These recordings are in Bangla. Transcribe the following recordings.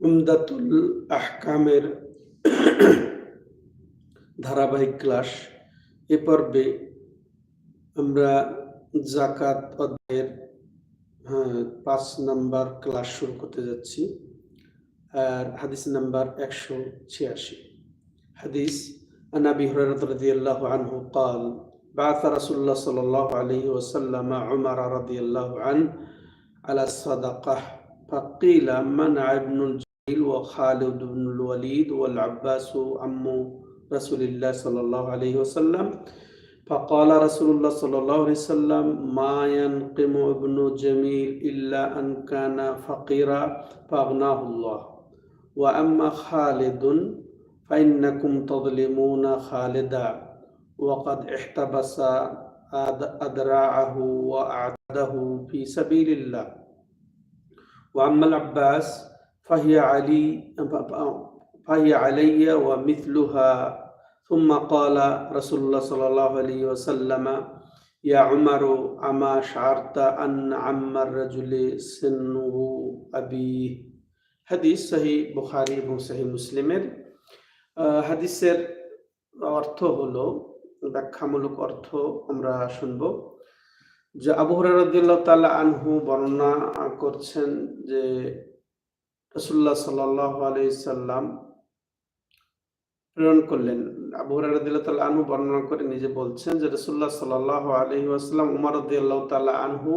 উমদাতুল আহকামের ধারাবাহিক ক্লাস এ পর্বে আমরা জাকাত অধ্যায়ের হ্যাঁ, পাঁচ নাম্বার ক্লাস শুরু করতে যাচ্ছি আর হাদিস নাম্বার একশো ছিয়াশি হাদিস عن ابي هريره رضي الله عنه قال بعث رسول الله صلى الله عليه وسلم عمر رضي الله عنه على الصدقه فقيل منع ابن الجليل وخالد بن الوليد والعباس عم رسول الله صلى الله عليه وسلم. فقال رسول الله صلى الله عليه وسلم ما ينقم ابن جميل إلا أن كان فقيرا فأغناه الله. وأما خالد فإنكم تظلمون خالدا. وقد احتبس أد- أدراعه وأعده في سبيل الله. وأما العباس فهي علي فهي علي ومثلها ثم قال رسول الله صلى الله عليه وسلم يا عمر أما شعرت أن عم الرجل سنه أبيه হাদিস সহি বুখারি এবং সহি মুসলিমের আহ, হাদিসের অর্থ হলো ব্যাখ্যামূলক অর্থ আমরা শুনব যে আবু হরারদ্দাল্লাহ তাআলা আনহু বর্ণনা করছেন যে রসুল্লাহ সাল্লাহ আলাইসাল্লাম প্রেরণ করলেন। আবু তাআলা আনহু বর্ণনা করে নিজে বলছেন যে রসুল্লাহ সাল্লাহ আলহি আসাল্লাম উমর রদিয়াল্লাহ তাআলা আনহু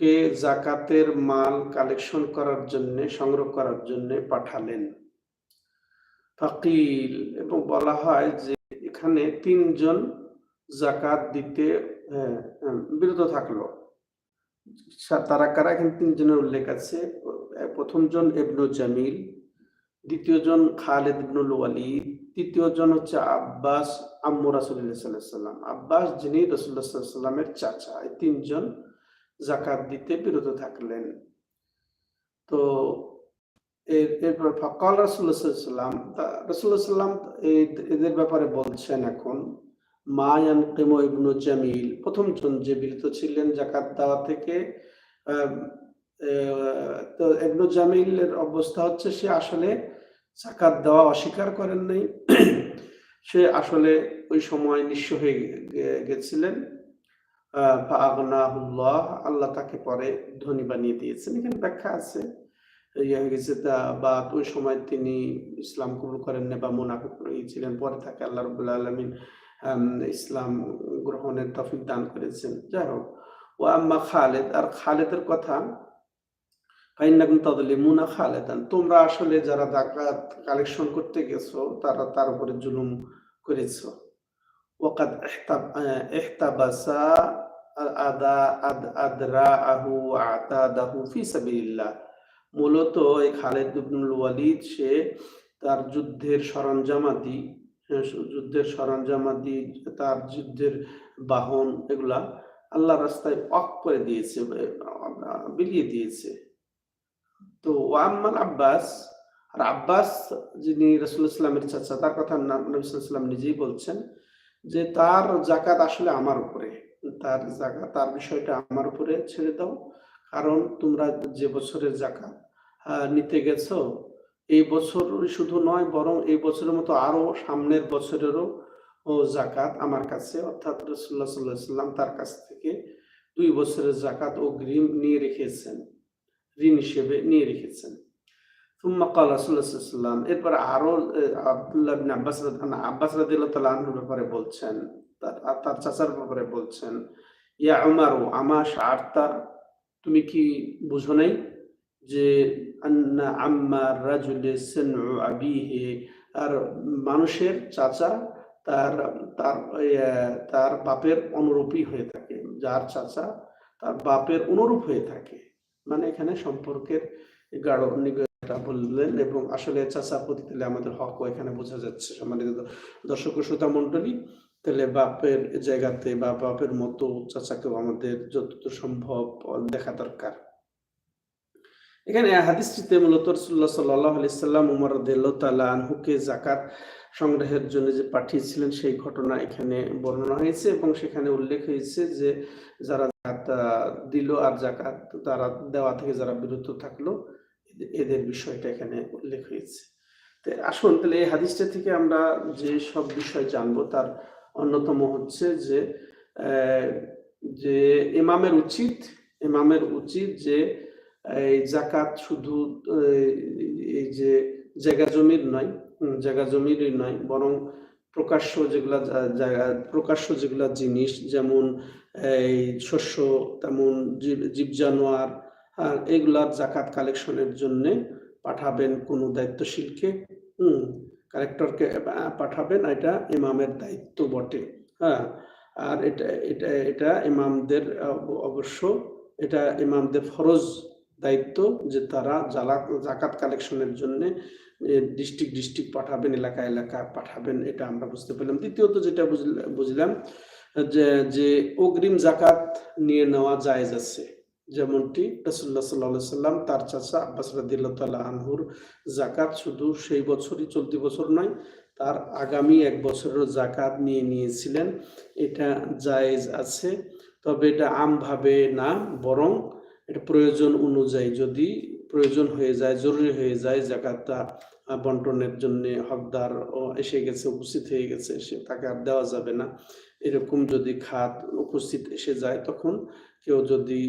কে জাকাতের মাল কালেকশন করার জন্য সংগ্রহ করার জন্য পাঠালেন। ফাকিল এবং বলা হয় যে এখানে তিনজন জাকাত দিতে হ্যাঁ, বিরত থাকল। তারা কারা? এখানে তিনজনের উল্লেখ আছে। প্রথম জন ইবনু জামিল দ্বিতীয় জন খালেদ ইবনুল ওয়ালিদ তৃতীয় জন হচ্ছে আব্বাস আম্মু রাসুল্লাহ সাল্লাম আব্বাস যিনি রসুল্লাহ সাল্লামের চাচা, এই তিনজন জাকাত দিতে বিরত থাকলেন। তো এর- এরপর ফকাল রাসুল্লাহ সাল্লাম রসুল্লাহ সাল্লাম এদের ব্যাপারে বলছেন এখন মায়ান কেমো ইবনু জামিল। প্রথম জন যে বিরত ছিলেন জাকাত দেওয়া থেকে তো ইবনু জামিলের অবস্থা হচ্ছে সে আসলে জাকাত দেওয়া অস্বীকার করেন নাই। সে আসলে ওই সময় নিঃস্ব হয়ে গেছিলেন। আহ, আল্লাহ তাকে পরে ধনী বানিয়ে দিয়েছেন। এখানে ব্যাখ্যা আছে। ইয়ে হয়ে বা ওই সময় তিনি ইসলাম কবুল করেন না বা মুনাফিক ছিলেন পরে তাকে আল্লাহ রবুল্লা আলমিন ইসলাম গ্রহণের তফিক দান করেছেন। যাই হোক ও আম্মা খালেদ আর খালেদের কথা তাদলিমুনা খালেদান তোমরা আসলে যারা জাকাত কালেকশন করতে গেছো তারা তার উপরে জুলুম করেছ। আহ, ইহতাবাসা আদা আদ আদরাআহু ওয়া আতাদাহু ফি সাবিলিল্লাহ। মূলত এই খালেদ ইবনুল ওয়ালিদ সে তার যুদ্ধের সরঞ্জামাদি আহ, যুদ্ধের সরঞ্জামাদি তার যুদ্ধের বাহন এগুলা আল্লাহ রাস্তায় অক করে দিয়েছে বিলিয়ে দিয়েছে। তো ওয়াম্মাল আব্বাস, আর আব্বাস যিনি রসুল্লাহ ইসলামের চাচা, তার কথা নবিসাম নিজেই বলছেন যে তার জাকাত আসলে আমার উপরে। তার জাকাত তার বিষয়টা আমার উপরে ছেড়ে দাও। কারণ তোমরা যে বছরের জাকাত নিতে গেছো এই বছর শুধু নয়, বরং এই বছরের মতো আরও সামনের বছরেরও, ও, জাকাত আমার কাছে, অর্থাৎ রসুল্লাহ সাল্লাহ সাল্লাম তার কাছ থেকে দুই বছরের জাকাত ও অগ্রিম নিয়ে রেখেছেন, ঋণ হিসেবে নিয়ে রেখেছেন। তুম্মা কাল সুম্মাকাল্লাহাম এরপর আরও আবদুল্লাহ আব্বাস আব্বাস রাদিল্লাহ ব্যাপারে বলছেন, তার তার চাচার ব্যাপারে বলছেন, ইয়া আমার আমা শার্তা তুমি কি বুঝো নাই? যে আম্মা রাজুলি সিনউ আবিহি, আর মানুষের চাচা তার তার তার বাপের অনুরূপী হয়ে থাকে। যার চাচা তার বাপের অনুরূপ হয়ে থাকে। মানে এখানে সম্পর্কের গাঢ় বললেন এবং আসলে চাচা প্রতি তাহলে আমাদের হক এখানে বোঝা যাচ্ছে। সম্মানিত দর্শক ও শ্রোতা মন্ডলী তাহলে বাপের জায়গাতে বা বাপের মতো চাচাকেও আমাদের যতদূর সম্ভব দেখা দরকার। এখানে হাদিসটিতে মূলত রসুল্লাহ সাল্লাহ আলাইসাল্লাম উমর রদিয়াল্লাহু তাআলা আনহুকে জাকাত সংগ্রহের জন্য যে পাঠিয়েছিলেন সেই ঘটনা এখানে বর্ণনা হয়েছে এবং সেখানে উল্লেখ হয়েছে যে যারা জাকাত দিল আর জাকাত তারা দেওয়া থেকে যারা বিরত থাকল, এদের বিষয়টা এখানে উল্লেখ হয়েছে। তো আসুন তাহলে এই হাদিসটা থেকে আমরা যে সব বিষয় জানব তার অন্যতম হচ্ছে যে যে ইমামের উচিত ইমামের উচিত যে এই জাকাত শুধু, এই যে জায়গা জমির নয় জায়গা জমিরই নয়, বরং প্রকাশ্য যেগুলা জায়গা, প্রকাশ্য যেগুলা জিনিস যেমন, এই শস্য, তেমন জীব জানোয়ার এগুলার জাকাত কালেকশনের জন্য পাঠাবেন কোনো দায়িত্বশীলকে হুম কালেক্টরকে পাঠাবেন এটা ইমামের দায়িত্ব বটে হ্যাঁ। আর এটা এটা এটা ইমামদের অবশ্য এটা ইমামদের ফরজ দায়িত্ব যে তারা জালা জাকাত কালেকশনের জন্য ডিস্ট্রিক্ট ডিস্ট্রিক্ট পাঠাবেন, এলাকা এলাকা পাঠাবেন, এটা আমরা বুঝতে পারলাম দ্বিতীয়ত যেটা বুঝল- বুঝলাম, যে যে অগ্রিম জাকাত নিয়ে নেওয়া জায়েজ আছে। যেমনটি সাল্লাল্লাহু আলাইহি সাল্লাম, তার চাচা আব্বাস তাআলা আনহুর জাকাত শুধু সেই বছরই চলতি বছর নয়, তার আগামী এক বছরের জাকাত নিয়ে নিয়েছিলেন। এটা জায়েজ আছে, তবে এটা আমভাবে না, বরং এটা প্রয়োজন অনুযায়ী যদি প্রয়োজন হয়ে যায় জরুরি হয়ে যায় জাকাতটা বন্টনের জন্য হকদার এসে গেছে উপস্থিত হয়ে গেছে সে তাকে আর দেওয়া যাবে না। এরকম যদি খাত উপস্থিত এসে যায় তখন কেউ যদি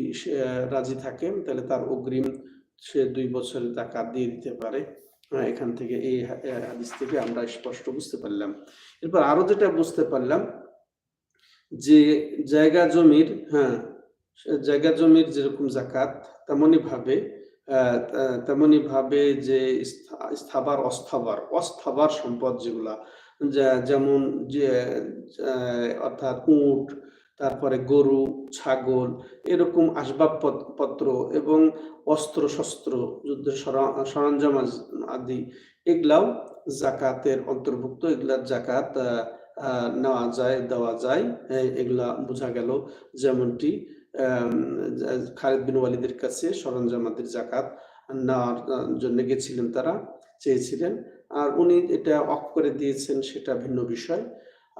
রাজি থাকে তাহলে তার অগ্রিম সে দুই বছরের টাকা দিয়ে দিতে পারে। আহ, এখান থেকে এই হাদিস থেকে আমরা স্পষ্ট বুঝতে পারলাম। এরপর আরও যেটা বুঝতে পারলাম যে জায়গা জমির হ্যাঁ জায়গা জমির যেরকম জাকাত তেমনি ভাবে তেমনি ভাবে যে স্থাবার অস্থাবার অস্থাবার সম্পদ যেগুলা যেমন যে অর্থাৎ উট, তারপরে গরু, ছাগল, এরকম আসবাবপত্র এবং অস্ত্র শস্ত্র যুদ্ধের সরঞ্জাম আদি, এগুলাও জাকাতের অন্তর্ভুক্ত এগুলার জাকাত নেওয়া যায়, দেওয়া যায় এগুলা বোঝা গেল যেমনটি। খালিদ বিন ওয়ালিদের কাছে সরঞ্জামাদের জাকাত নেওয়ার জন্য গেছিলেন তারা, চেয়েছিলেন। আর উনি এটা অফ করে দিয়েছেন, সেটা ভিন্ন বিষয়।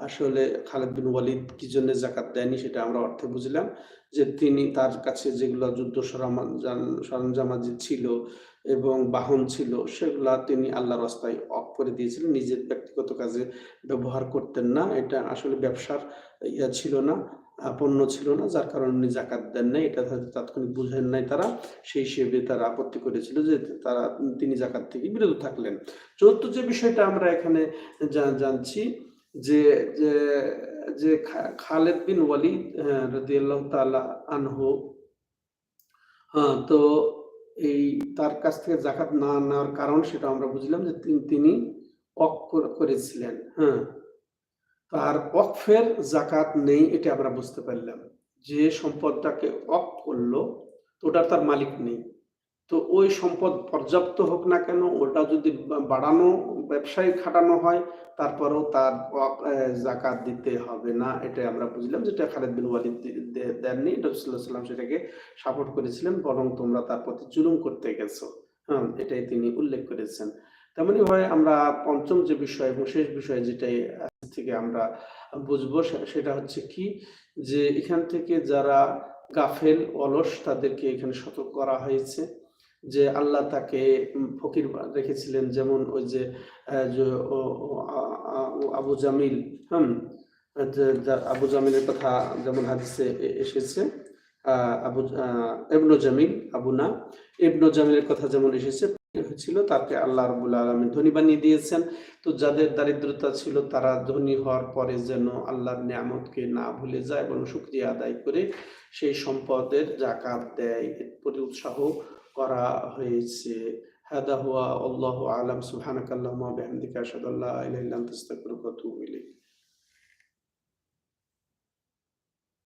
আসলে খালিদ বিন ওয়ালিদ কি জন্য জাকাত দেয়নি সেটা আমরা অর্থে বুঝলাম যে তিনি তার কাছে যেগুলো যুদ্ধ সরঞ্জাম সরঞ্জামাজি ছিল এবং বাহন ছিল, সেগুলা তিনি আল্লাহ রাস্তায় অফ করে দিয়েছিলেন। নিজের ব্যক্তিগত কাজে ব্যবহার করতেন না। এটা আসলে ব্যবসার ইয়া ছিল না। পণ্য ছিল না, যার কারণে উনি জাকাত দেন নাই। এটা তাৎক্ষণিক বুঝেন নাই তারা। সেই হিসেবে তারা আপত্তি করেছিল যে তারা, তিনি জাকাত থেকে বিরত থাকলেন। চতুর্থ যে বিষয়টা আমরা এখানে জানছি যে যে খালেদ বিন ওয়ালিদ রাদিয়াল্লাহু তাআলা আনহু হ্যাঁ তো এই তার কাছ থেকে জাকাত না নেওয়ার কারণ সেটা আমরা বুঝলাম যে তিনি অক করেছিলেন হ্যাঁ। তার অকফের জাকাত নেই এটা আমরা বুঝতে পারলাম। যে সম্পদটাকে অক করল, তো ওটার তার মালিক নেই। তো ওই সম্পদ পর্যাপ্ত হোক না কেন, ওটা যদি বাড়ানো ব্যবসায় খাটানো হয়, তারপরেও তার জাকাত দিতে হবে না এটা আমরা বুঝলাম। যেটা খালেদ বিন ওয়ালিদ দেননি সাল্লাম সেটাকে সাপোর্ট করেছিলেন, বরং তোমরা তার প্রতি জুলুম করতে গেছো। হ্যাঁ এটাই তিনি উল্লেখ করেছেন। তেমনই ভাবে আমরা পঞ্চম যে বিষয় এবং শেষ বিষয় যেটাই থেকে আমরা বুঝব সেটা হচ্ছে কি? যে এখান থেকে যারা গাফেল, অলস, তাদেরকে এখানে সতর্ক করা হয়েছে। যে আল্লাহ তাকে ফকির রেখেছিলেন, যেমন ওই যে আবু জামিল, হুম? আবু জামিলের কথা যেমন হাদিসে এসেছে আবু ইবনু জামিল, আবু না, ইবনু জামিলের কথা যেমন এসেছে ছিল, তাকে আল্লাহ রবুল আলমী ধনী বানিয়ে দিয়েছেন। তো যাদের দারিদ্রতা ছিল, তারা ধনী হওয়ার পরে যেন আল্লাহর নিয়ামতকে না ভুলে যায় এবং সুক্রিয়া আদায় করে সেই সম্পদের জাকাত দেয়। এর প্রতি উৎসাহ করা হয়েছে। হাদা হুয়া আল্লাহ আলম। সুহানকাল্লাহ বেহামদিকা। সাদাল্লাহ ইলাইলাম তস্তাকুর কতু ইলাইক।